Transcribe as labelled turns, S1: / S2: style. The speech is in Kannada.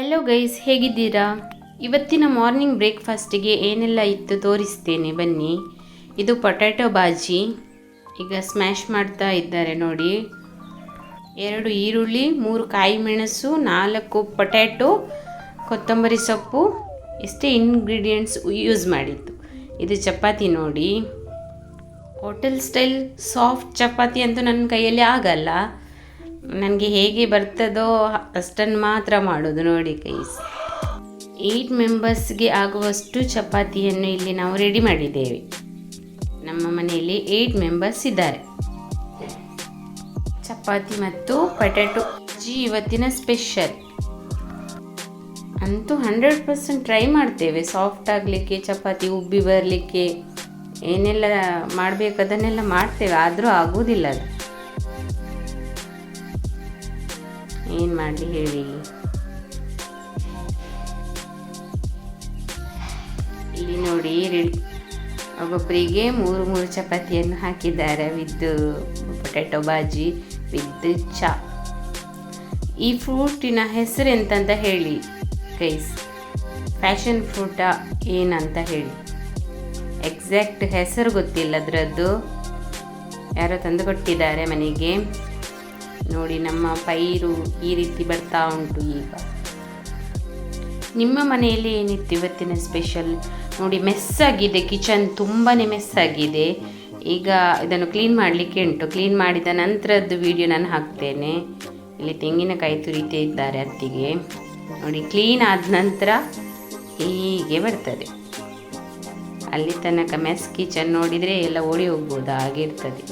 S1: ಹಲೋ ಗೈಸ್ ಹೇಗಿದ್ದೀರಾ? ಇವತ್ತಿನ ಮಾರ್ನಿಂಗ್ ಬ್ರೇಕ್ಫಾಸ್ಟಿಗೆ ಏನೆಲ್ಲ ಇತ್ತು ತೋರಿಸ್ತೇನೆ, ಬನ್ನಿ. ಇದು ಪೊಟ್ಯಾಟೊ ಬಾಜಿ. ಈಗ ಸ್ಮ್ಯಾಶ್ ಮಾಡ್ತಾ ಇದ್ದಾರೆ ನೋಡಿ. ಎರಡು ಈರುಳ್ಳಿ, ಮೂರು ಕಾಯಿ ಮೆಣಸು, ನಾಲ್ಕು ಪೊಟ್ಯಾಟೊ ಕೊತ್ತಂಬರಿ ಸೊಪ್ಪು ಇಷ್ಟೇ ಇಂಗ್ರೀಡಿಯೆಂಟ್ಸ್ ಯೂಸ್ ಮಾಡಿದ್ದು. ಇದು ಚಪಾತಿ ನೋಡಿ. ಹೋಟೆಲ್ ಸ್ಟೈಲ್ ಸಾಫ್ಟ್ ಚಪಾತಿ ಅಂತೂ ನನ್ನ ಕೈಯಲ್ಲಿ ಆಗಲ್ಲ. ನನಗೆ ಹೇಗೆ ಬರ್ತದೋ ಅಷ್ಟನ್ನು ಮಾತ್ರ ಮಾಡೋದು ನೋಡಿ ಕೈಸ್ ಏಯ್ಟ್ ಮೆಂಬರ್ಸ್ಗೆ ಆಗುವಷ್ಟು ಚಪಾತಿಯನ್ನು ಇಲ್ಲಿ ನಾವು ರೆಡಿ ಮಾಡಿದ್ದೇವೆ. ನಮ್ಮ ಮನೆಯಲ್ಲಿ ಏಯ್ಟ್ ಮೆಂಬರ್ಸ್ ಇದ್ದಾರೆ. ಚಪಾತಿ ಮತ್ತು ಪೊಟ್ಯಾಟೊ ಜಿ ಇವತ್ತಿನ ಸ್ಪೆಷಲ್ ಅಂತೂ ಹಂಡ್ರೆಡ್ ಪರ್ಸೆಂಟ್ ಟ್ರೈ ಮಾಡ್ತೇವೆ. ಸಾಫ್ಟ್ ಆಗಲಿಕ್ಕೆ, ಚಪಾತಿ ಉಬ್ಬಿ ಬರಲಿಕ್ಕೆ, ಏನೆಲ್ಲ ಮಾಡಬೇಕು ಅದನ್ನೆಲ್ಲ ಮಾಡ್ತೇವೆ. ಆದರೂ ಆಗೋದಿಲ್ಲ ಅದು. ಏನು ಮಾಡಲಿ ಹೇಳಿ? ಇಲ್ಲಿ ನೋಡಿ ಒಬ್ಬೊಬ್ಬರಿಗೆ ಮೂರು ಮೂರು ಚಪಾತಿಯನ್ನು ಹಾಕಿದ್ದಾರೆ ವಿತ್ ಪೊಟ್ಯಾಟೊ ಬಾಜಿ ವಿತ್ ಚಾ. ಈ ಫ್ರೂಟಿನ ಹೆಸರು ಎಂತಂತ ಹೇಳಿ ಗೈಸ್ ಫ್ಯಾಷನ್ ಫ್ರೂಟ ಏನಂತ ಹೇಳಿ? ಎಕ್ಸಾಕ್ಟ್ ಹೆಸರು ಗೊತ್ತಿಲ್ಲ ಅದರದ್ದು. ಯಾರೋ ತಂದು ಕೊಟ್ಟಿದ್ದಾರೆ ಮನೆಗೆ. ನೋಡಿ ನಮ್ಮ ಪೈರು ಈ ರೀತಿ ಬರ್ತಾ ಉಂಟು ಈಗ. ನಿಮ್ಮ ಮನೆಯಲ್ಲಿ ಏನಿತ್ತು ಇವತ್ತಿನ ಸ್ಪೆಷಲ್? ನೋಡಿ ಮೆಸ್ಸಾಗಿದೆ, ಕಿಚನ್ ತುಂಬಾ ಮೆಸ್ಸಾಗಿದೆ. ಈಗ ಇದನ್ನು ಕ್ಲೀನ್ ಮಾಡಲಿಕ್ಕೆ ಉಂಟು. ಕ್ಲೀನ್ ಮಾಡಿದ ನಂತರದ್ದು ವಿಡಿಯೋ ನಾನು ಹಾಕ್ತೇನೆ. ಇಲ್ಲಿ ತೆಂಗಿನಕಾಯಿ ತುರಿತಾ ಇದ್ದಾರೆ ಅತ್ತಿಗೆ. ನೋಡಿ, ಕ್ಲೀನ್ ಆದ ನಂತರ ಹೀಗೆ ಬರ್ತದೆ. ಅಲ್ಲಿ ತನಕ ಮೆಸ್ ಕಿಚನ್ ನೋಡಿದರೆ ಎಲ್ಲ ಓಡಿ ಹೋಗ್ಬೋದು, ಹಾಗೆ ಇರ್ತದೆ.